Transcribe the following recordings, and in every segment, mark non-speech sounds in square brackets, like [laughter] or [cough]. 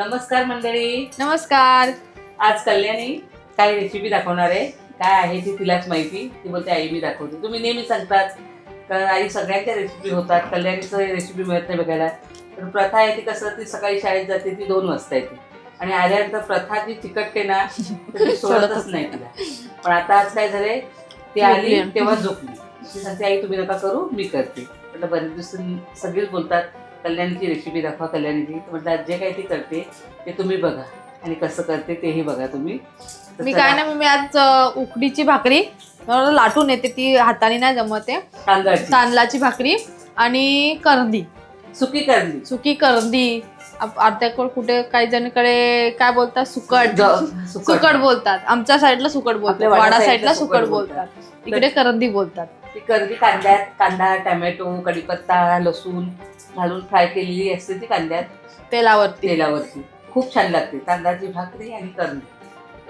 नमस्कार मंडळी. नमस्कार. आज कल्याणी काय रेसिपी दाखवणार आहे. काय आहे ती तिलाच माहिती. ती बोलते आई मी दाखवते. तुम्ही नेहमी सांगतात तर आई सगळ्यांच्या रेसिपी होतात. कल्याणीचं रेसिपी मिळत नाही बघायला. तर प्रथा आहे ती कसं ती सकाळी शाळेत जाते ती दोन वाजता येते. आणि आल्यानंतर प्रथा जी चिकटते ना ती [laughs] सोडतच नाही तिला. पण आता आज काय झालंय ती आली. तेव्हा झोपली. ती सांगते आई तुम्ही नका करू मी करते. म्हटलं बरेच दिवस सगळेच बोलतात कल्याणीची रेसिपी दाखवा कल्याणीची. म्हटलं आज जे काही ती करते ते तुम्ही बघा. आणि कसं करते तेही बघा तुम्ही. मी काय ना मी आज उकडीची भाकरी लाटून येते ती हाताने नाही जमते तांदळाची. तांदळाची भाकरी आणि करंदी. सुकी करली सुकी करंदी. अर्ध्याकडे कुठे काही जणकडे काय बोलतात सुकट. सुकट. बोलतात. आमच्या साईडला सुकट बोलतात. वाडा साईडला सुकट. बोलतात. इकडे करंदी बोलतात. ती करली कांद्यात कांदा टमॅटो कढीपत्ता लसूण घालून फ्राय केलेली असते ती कांद्यात. तेलावरती. तेलावरती. खूप छान लागते. तांदळाची भाकरी आणि करणी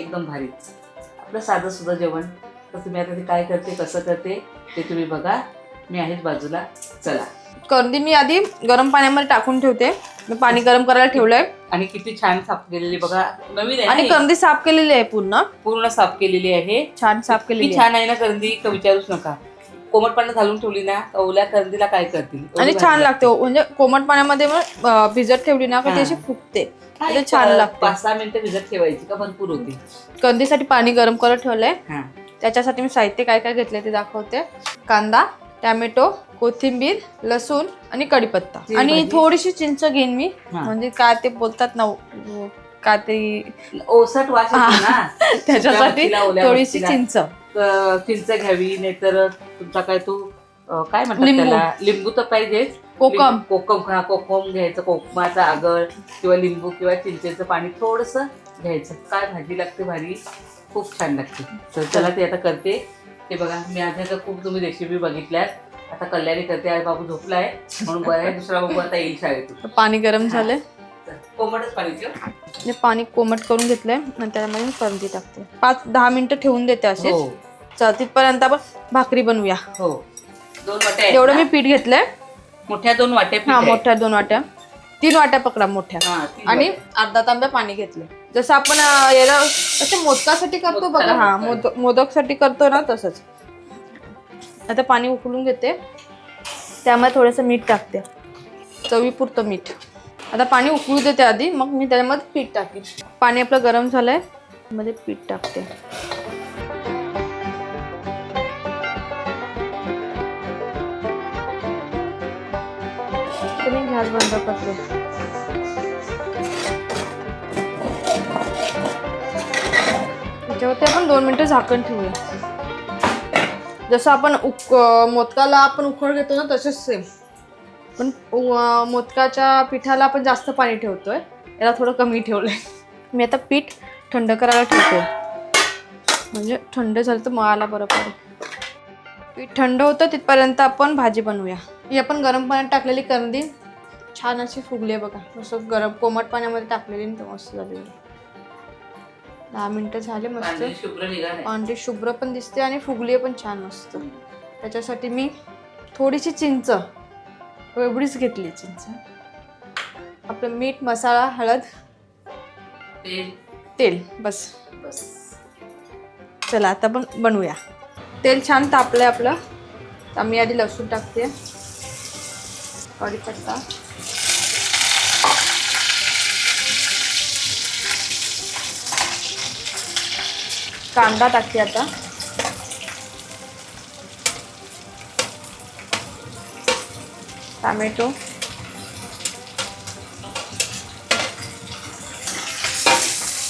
एकदम भारी. आपलं साधं सुद्धा जेवण. तर तुम्ही आता ते काय करते कसं करते ते तुम्ही बघा. मी आहेच बाजूला. चला. करंदी मी आधी गरम पाण्यामध्ये टाकून ठेवते. मी पाणी गरम करायला ठेवलंय. आणि किती छान साफ केलेली बघा. नवीन आहे. आणि ना ही. करंदी साफ केलेली आहे पूर्ण. पूर्ण साफ केलेली आहे. छान साफ केलेली किती आहे. छान आहे ना करंदी का विचारूच नका. कोमट पाण्यात घालून ठेवली ना का ओल्या करंदीला काय करतील आणि छान लागते. लागते हो. म्हणजे कोमट पाण्यामध्ये मग अं, भिजत ठेवली ना का ती हा. अशी फुगते हा, म्हणजे छान लागते. पाच सहा मिनिटं भिजत ठेवायची का भरपूर होती कंदीसाठी पाणी गरम करत ठेवलंय हा त्याच्यासाठी मी साहित्य काय काय घेतले ते दाखवते कांदा टॅमॅटो कोथिंबीर लसूण आणि कढीपत्ता आणि भाजी? थोडीशी चिंच घेईन मी हा. म्हणजे काय ते बोलतात ना उ- काय ते ओसट वास येतो ना [laughs] त्याच्यासाठी मच्छीला, ओल्या थोडीशी मच्छीला. चिंच चिंच घ्यावी नाहीतर तुमचा काय तो काय म्हणतात लिंबू. त्याला? लिंबू तर पाहिजेच. कोकम. लिंबू- कोकम हा कोकम घ्यायचं कोकमाचा आगळ किंवा लिंबू किंवा चिंचेचं पाणी थोडस घ्यायचं. काय भाजी लागते भारी? खूप छान लागते. तर चला ते आता करते. ते बघा मी आधी आता खूप तुम्ही रेसिपी बघितल्यात. आता कल्याणी करते आज बाबू झोपलाय. म्हणून बरं आहे दुसरा बाबू आता येईल शाळेतून. पाणी गरम झालंय. तर कोमटच पाणी ठेव पाणी कोमट करून घेतलंय आणि त्यामध्ये मी करंदी टाकते. पाच दहा मिनिटं ठेवून देते असेच. हो. चल तिथपर्यंत आपण भाकरी बनवूया. हो. दोन वाट्या एवढं? मी पीठ घेतलंय. मोठ्या दोन वाट्या पीठ हा आहे. मोठ्या दोन वाट्या. तीन वाट्या पकडा मोठ्या. हा, तीन आणि वाट्या. अर्धा तांब्या पाणी घेतलं. जसं आपण अं, याला कसं मोदकासाठी करतो बघा. मोदकाला हा. मोदक मोदकसाठी करतो ना तसंच. आता पाणी उकळून घेते. त्यामध्ये थोडंसं मीठ टाकते. चवीपुरतं मीठ. आता पाणी उकळू देते आधी. मग मी त्याच्यामध्ये पीठ टाकेन. पाणी आपलं गरम झालंय. मध्ये पीठ टाकते. तर मी गॅस बंद करते त्याच्यावरती आपण दोन मिनटं झाकण ठेवूया. जसं आपण उक मोदकाला आपण उकळ घेतो ना तसेच सेम पण मोदकाच्या पिठाला आपण जास्त पाणी ठेवतोय. याला थोडं कमी ठेवलंय. मी आता पीठ थंड करायला ठेवतो. म्हणजे थंड झालं तर मळायला बरं पडेल. पीठ थंड होतं तिथपर्यंत आपण भाजी बनवूया. ही आपण गरम पाण्यात टाकलेली करंदी छान अशी फुगली आहे बघा. मस्त गरम कोमट पाण्यामध्ये टाकलेली ते मस्त झालेली. दहा मिनटं झाले मस्त. कांदे पांढरी शुभ्र पण दिसते आणि फुगली पण छान मस्त. त्याच्यासाठी मी थोडीशी चिंच एवढीच घेतली चिंच. आपलं मीठ मसाला हळद तेल. तेल बस. बस. चला आता पण बनवूया. तेल छान तापलं आहे आपलं. तर मी आधी लसूण टाकते. कढीपत्ता. कांदा टाकते आता. टॅमॅटो.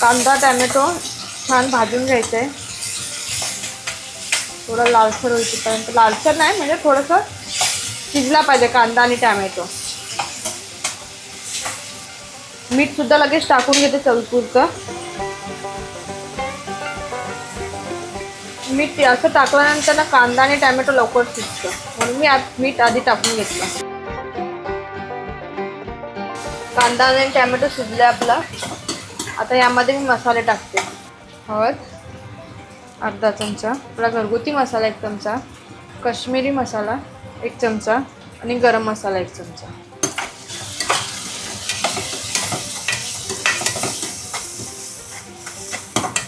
कांदा टॅमॅटो छान भाजून घ्यायचं आहे थोडं लालसर होईपर्यंत. लालसर नाही म्हणजे थोडंसं शिजला पाहिजे कांदा आणि टॅमॅटो. मीठ सुद्धा लगेच टाकून घेते चवीपुरतं मीठ असं टाकल्यानंतर ना कांदा आणि टॅमॅटो लवकर शिजतं. म्हणून मी आत मीठ आधी टाकून घेतलं. कांदा आणि टॅमॅटो शिजले आपला. आता यामध्ये मी मसाले टाकते. हळद. अर्धा चमचा. आपला घरगुती मसाला एक चमचा. कश्मीरी मसाला एक चमचा. आणि गरम मसाला एक चमचा.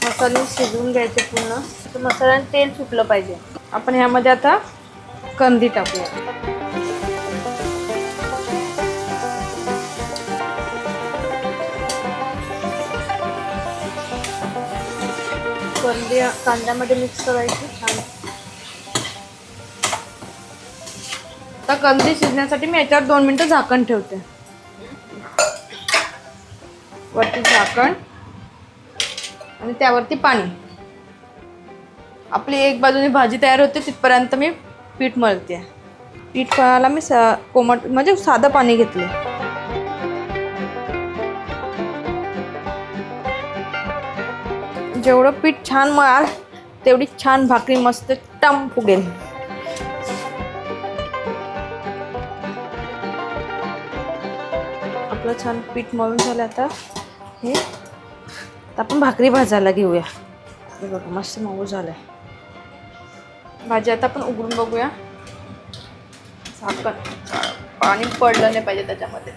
मसाले शिजवून घ्यायचे पूर्ण. मसाल्याने तेल सुटलं पाहिजे. आपण ह्यामध्ये आता कंदी टाकूया. कांदे कांद्यामध्ये मिक्स करायची. छान. आता कंदी शिजण्यासाठी मी याच्यावर दोन मिनटं झाकण ठेवते. वरती झाकण आणि त्यावरती पाणी. आपली एक बाजूने भाजी तयार होते तिथपर्यंत मी पीठ मळते. पीठ मळायला मी सा कोमट म्हणजे साधं पाणी घेतले जेवढं पीठ छान मळाल तेवढी छान भाकरी मस्त टम फुगेल. आपलं छान पीठ मळून झालं आता. हे आपण भाकरी भाजायला घेऊया. बघा मस्त मऊ झालं आहे भाजी आता आपण उघडून बघूया. साखर. पाणी पडलं नाही पाहिजे त्याच्यामध्ये.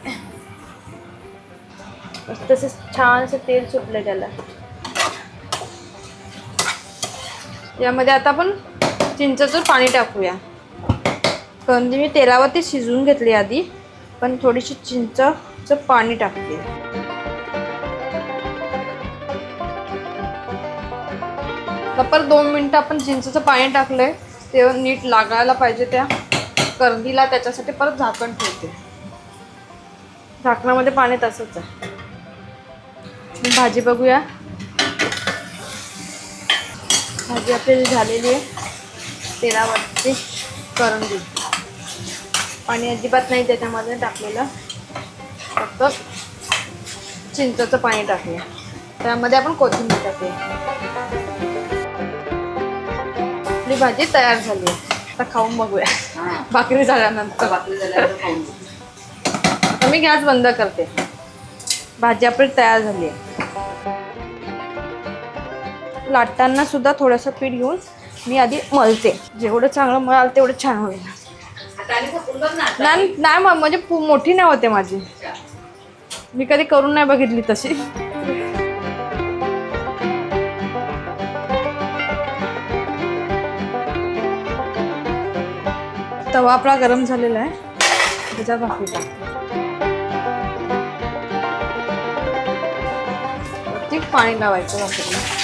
मस्त तसेच छानसं तेल सुटलं त्याला. यामध्ये आता आपण चिंचेचं पाणी टाकूया. कंदी मी तेलावरती शिजवून घेतली आधी पण थोडीशी चिंचचं पाणी टाकते आता परत दोन मिनटं आपण चिंचेचं पाणी टाकलंय ते नीट लागायला पाहिजे त्या करंदीला त्याच्यासाठी परत झाकण ठेवते. झाकणामध्ये पाणी तसंच आहे. भाजी बघूया. भाजी आपली झालेली आहे. तेलावरती करंदी पाणी अजिबात नाही त्याच्यामध्ये टाकलेलं. फक्त चिंचेचं पाणी टाकूया त्यामध्ये आपण कोथिंबीर टाकूया आपली भाजी तयार झाली आहे. आता खाऊन बघूया. भाकरी झाल्यानंतर. भाकरी घेऊ. मी गॅस बंद करते. भाजी आपली तयार झाली आहे. लाटताना सुद्धा थोडंसं पीठ घेऊन मी आधी मळते. जेवढं चांगलं मळाल तेवढं छान होईल. नाही नाही म्हणजे मोठी नाही होते माझी. मी कधी करून नाही बघितली तशी. तवा आपला गरम झालेला आहे. त्याच्या भाकरी टाकते. पाणी लावायचं भाकरीला.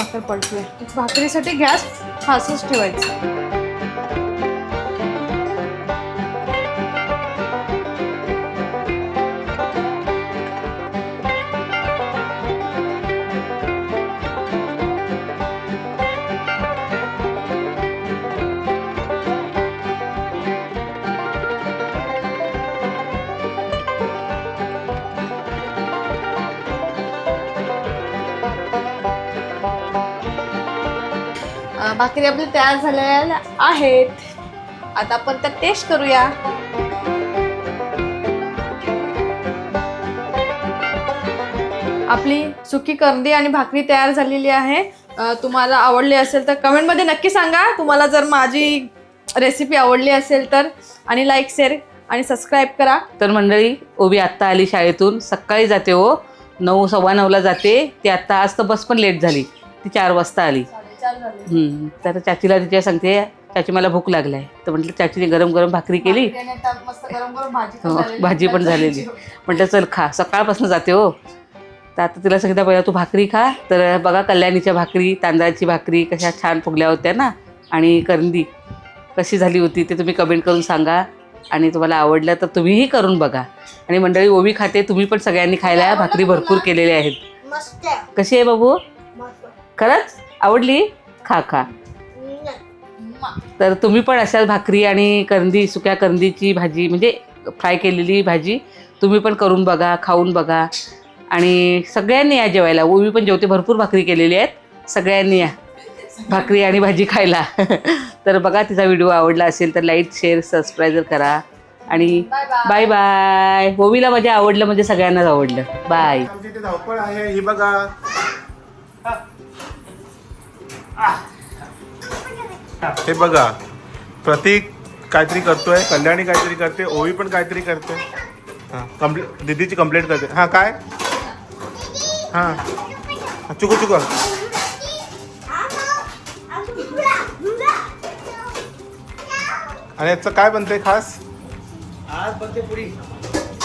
भाकर पडतोय. भाकरीसाठी गॅस फासच ठेवायचा. भाकरी आपली तयार झालेल्या आहेत. आता आपण त्या टेस्ट करूया. आपली सुकी करंदी आणि भाकरी तयार झालेली आहे. तुम्हाला आवडली असेल तर कमेंटमध्ये नक्की सांगा. तुम्हाला जर माझी रेसिपी आवडली असेल तर आणि लाईक शेअर आणि सबस्क्राईब करा. तर मंडळी ओबी आत्ता आली शाळेतून. सकाळी जाते हो. नऊ सव्वा नऊला जाते. ती आत्ता आज तर बस पण लेट झाली. ती चार वाजता आली. हम्म. तर चाचीला तिच्या सांगते चाची मला भूक लागलाय. तर म्हटलं चाचीने गरम गरम भाकरी केली हो, भाजी पण झालेली. [laughs] म्हटलं चल खा. सकाळपासून जाते हो. तर आता तिला सांगितलं पहिला तू भाकरी खा. तर बघा कल्याणीच्या भाकरी तांदळाची भाकरी कशा छान फुगल्या होत्या ना? आणि करंदी कशी झाली होती ते तुम्ही कमेंट करून सांगा. आणि तुम्हाला आवडलं तर तुम्हीही करून बघा. आणि मंडळी ओवी खाते तुम्ही पण सगळ्यांनी खायला भाकरी भरपूर केलेल्या आहेत. मस्त कशी आहे बाबू? मस्त खरंच? आवडली? खा खा. तर तुम्ही पण अशाच भाकरी आणि करंदी सुक्या करंदीची भाजी म्हणजे फ्राय केलेली भाजी तुम्ही पण करून बघा खाऊन बघा. आणि सगळ्यांनी या जेवायला. ओवी पण जेवते भरपूर भाकरी केलेली आहेत. सगळ्यांनी या भाकरी आणि भाजी खायला. [laughs] तर बघा तिचा व्हिडिओ आवडला असेल तर लाईक शेअर सबस्क्राईब करा. आणि बाय बाय. ओवीला माझ्या आवडलं म्हणजे सगळ्यांनाच आवडलं. बाय. धावपळ आहे. हे बघा. हे बघा प्रतीक काहीतरी करतोय कल्याणी काहीतरी करते ओवी पण काहीतरी करते. हां कम्प्ले दीदीची कंप्लेंट करते. हां काय? हां चुकू चुकू. आणि याचं काय बनतंय खास? आज बनते पुरी.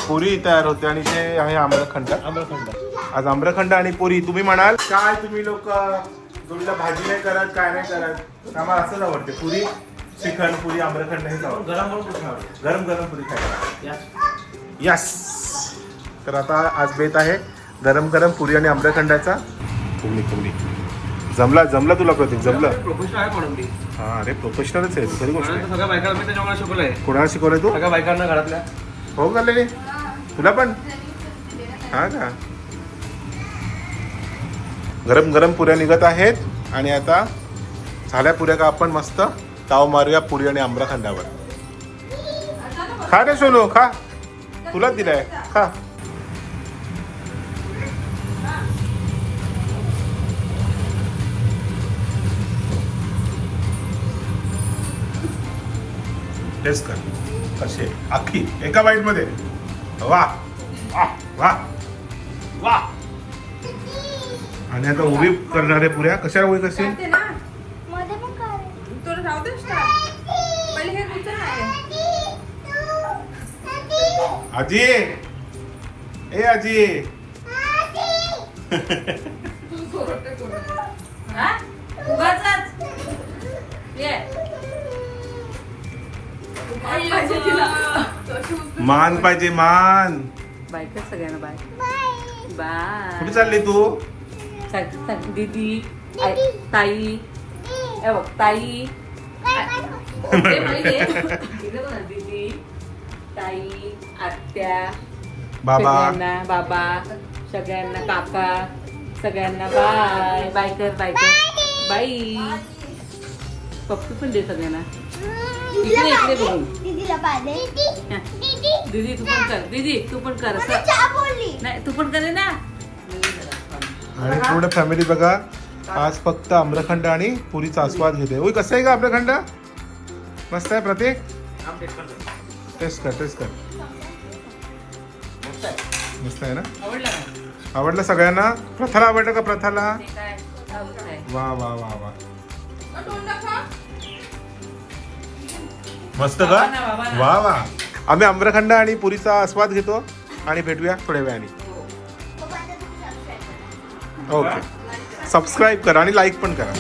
पुरी तयार होते आणि ते आहे आम्रखंड. आम्रखंड. आज आम्रखंड आणि पुरी. तुम्ही म्हणाल? काय तुम्ही लोक? तुम्ही भाजी नाही करत काय नाही करत. आम्हाला असंच आवडते. पुरी श्रीखंड पुरी आम्रखंड हेच आवडतं. गरम कुठे आवडते? गरम गरम पुरी खायला यास यस तर आता आज बेत आहे गरम गरम पुरी आणि आम्रखंडाचा. तुम्ही तुम्ही जमला जमला तुला प्रतीक जमलं. प्रोफेशनल आहे म्हणून मी हा अरे प्रोफेशनलच आहे तू खरी गोष्ट आहे. सगळ्या बायकांना मी त्याच्यामुळे शिकवलंय. कोणाला शिकवलंय तू? सगळ्या बायकांना घरातल्या. हो झाले तुला पण? हा का? गरम गरम पुऱ्या निघत आहेत आणि आता झाल्या पुऱ्या का आपण मस्त ताव मारूया पुरी आणि आम्रखंडावर. खा रे सोनू खा. तुला दिलाय. खा. टेस्ट कर. कसे अख्खी एका बाईटमध्ये. वा वा. वा. वा. आणि आता उभी करणारे पुऱ्या कशा उभी करशील? मध्ये पण काय आजी. ए आजी. हा? मान पाहिजे मान. बाय कर सगळ्यांना बाय. बाय. कुठे चालली तू? सांग सांग दीदी आई- ताई ए बघ ताई बघ ना, दीदी ताई आत्या बाबा सगळ्यांना बाबा सगळ्यांना काका सगळ्यांना बाय बाय कर बाय कर बाई पप्पी पण दे सगळ्यांना इकडे इकडे बघून दीदीला पाहिजे हा. दीदी तू पण कर दीदी तू पण कर असं नाही तू पण करे ना आणि पूर्ण फॅमिली बघा. आज फक्त आम्रखंड आणि पुरीचा आस्वाद घेते ओय कसं आहे का आम्रखंड? मस्त आहे प्रतीक? टेस्ट कर टेस्ट कर. मस्त आहे. मस्त आहे ना? आवडला सगळ्यांना? प्रथाला आवडलं का प्रथाला. वा वा वा वा. मस्त का. वा वा. आम्ही आम्रखंड आणि पुरीचा आस्वाद घेतो आणि भेटूया थोड्या वेळाने. ओके. सबस्क्राईब करा आणि लाईक पण करा.